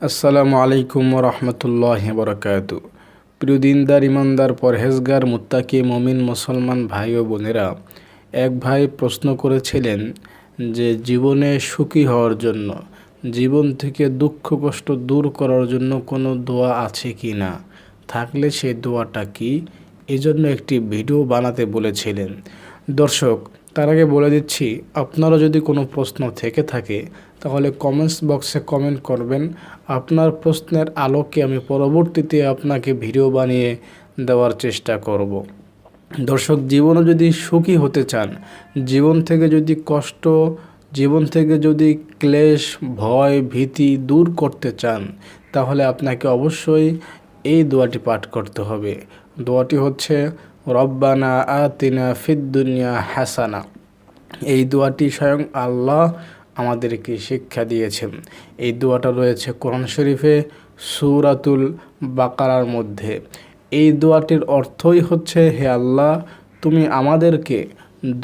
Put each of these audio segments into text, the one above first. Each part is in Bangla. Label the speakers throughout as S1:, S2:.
S1: আসসালামু আলাইকুম রহমতুল্লাহ বরকাত প্রিয় দিনদার, ইমানদার, পরহেজগার, মুত্তাকি, মমিন, মুসলমান ভাই ও বোনেরা, এক ভাই প্রশ্ন করেছিলেন যে জীবনে সুখী হওয়ার জন্য, জীবন থেকে দুঃখ, কষ্ট দূর করার জন্য কোনো দোয়া আছে কি না? থাকলে সেই দোয়াটা কি? এজন্য একটি ভিডিও বানাতে বলেছিলেন। দর্শক তার আগে বলে দিচ্ছি আপনারা যদি কোনো প্রশ্ন থেকে থাকে, তাহলে কমেন্টস বক্সে কমেন্ট করবেন আপনার প্রশ্নের আলোকে আমি পরবর্তীতে আপনাকে ভিডিও বানিয়ে দেওয়ার চেষ্টা করব। দর্শক জীবনে যদি সুখী হতে চান, জীবন থেকে যদি কষ্ট, জীবন থেকে যদি ক্লেশ, ভয়, ভীতি দূর করতে চান, তাহলে আপনাকে অবশ্যই এই দোয়াটি পাঠ করতে হবে দোয়াটি হচ্ছে রব্বানা আতিনা ফিদ্দুনিয়া হাসানা। এই দোয়াটি স্বয়ং আল্লাহ আমাদেরকে শিক্ষা দিয়েছেন। এই দোয়াটা রয়েছে কোরআন শরীফে সুরাতুল বাকারার মধ্যে। এই দোয়াটির অর্থই হচ্ছে, হে আল্লাহ, তুমি আমাদেরকে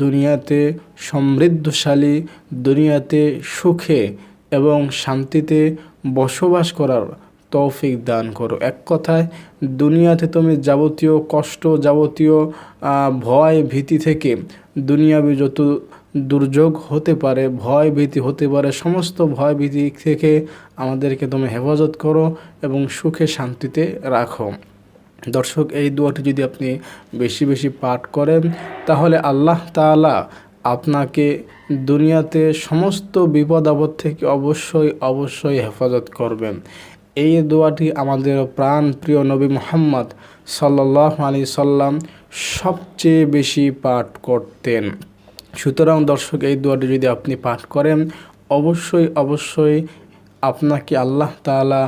S1: দুনিয়াতে সমৃদ্ধশালী, দুনিয়াতে সুখে এবং শান্তিতে বসবাস করার তৌফিক দান করো। এক কথায়, দুনিয়াতে তুমি যাবতীয় কষ্ট, যাবতীয় ভয় ভীতি থেকে দুনিয়াবি যত দুর্যোগ হতে পারে, ভয় ভীতি হতে পারে, সমস্ত ভয় ভীতি থেকে আমাদেরকে তুমি হেফাজত করো এবং সুখে শান্তিতে রাখো। দর্শক, এই দোয়াটি যদি আপনি বেশি বেশি পাঠ করেন, তাহলে আল্লাহ তালা আপনাকে দুনিয়াতে সমস্ত বিপদ আপদ থেকে অবশ্যই অবশ্যই হেফাজত করবেন। এই দোয়াটি আমাদের প্রাণ প্রিয় নবী মোহাম্মদ সাল্লাহ আলি সাল্লাম সবচেয়ে বেশি পাঠ করতেন। সুতরাং দর্শক, এই দোয়াটি যদি আপনি পাঠ করেন, অবশ্যই অবশ্যই আপনাকে আল্লাহ তালা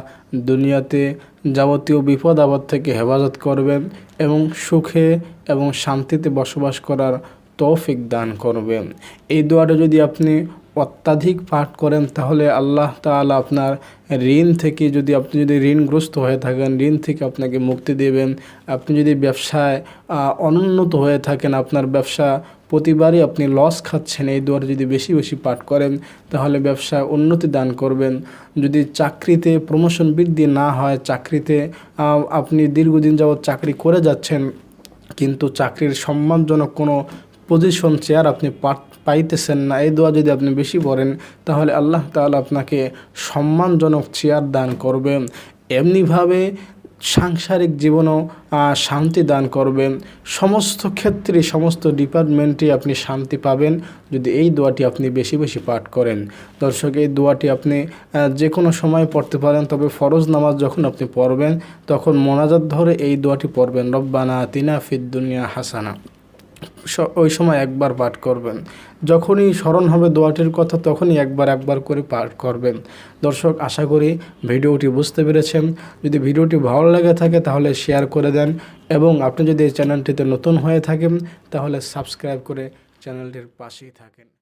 S1: দুনিয়াতে যাবতীয় বিপদ আপদ থেকে হেফাজত করবেন এবং সুখে এবং শান্তিতে বসবাস করার তৌফিক দান করবেন। এই দোয়াটা যদি আপনি অত্যাধিক পাঠ করেন, তাহলে আল্লাহ তালা আপনার ঋণ থেকে যদি আপনি যদি ঋণগ্রস্ত হয়ে থাকেন, ঋণ থেকে আপনাকে মুক্তি দেবেন। আপনি যদি ব্যবসায় অনুন্নত হয়ে থাকেন, আপনার ব্যবসা প্রতিবারই আপনি লস খাচ্ছেন, এই দোয়ার যদি বেশি বেশি পাঠ করেন, তাহলে ব্যবসায় উন্নতি দান করবেন। যদি চাকরিতে প্রমোশন বৃদ্ধি না হয়, চাকরিতে আপনি দীর্ঘদিন যাবৎ চাকরি করে যাচ্ছেন, কিন্তু চাকরির সম্মানজনক কোনো পজিশন চেয়ার আপনি পাইতেছেন না, এই দোয়া যদি আপনি বেশি পড়েন, তাহলে আল্লাহ তাহলে আপনাকে সম্মানজনক চেয়ার দান করবেন এমনিভাবে সাংসারিক জীবনও শান্তি দান করবেন সমস্ত ক্ষেত্রে, সমস্ত ডিপার্টমেন্টে আপনি শান্তি পাবেন যদি এই দোয়াটি আপনি বেশি বেশি পাঠ করেন। দর্শক, এই দোয়াটি আপনি যে কোনো সময় পড়তে পারেন, তবে ফরজ নামাজ যখন আপনি পড়বেন, তখন মোনাজাত ধরে এই দোয়াটি পড়বেন। রব্বানা তিনা ফিদ্দুনিয়া হাসানা। ওই সময় একবার পাঠ করবেন। যখনই স্মরণ হবে দোয়াটির কথা, তখনই একবার একবার করে পাঠ করবেন। দর্শক, আশা করি ভিডিওটি বুঝতে পেরেছেন। যদি ভিডিওটি ভালো লেগে থাকে, তাহলে শেয়ার করে দেন এবং আপনি যদি এই চ্যানেলটিতে নতুন হয়ে থাকেন, তাহলে সাবস্ক্রাইব করে চ্যানেলটির পাশেই থাকেন।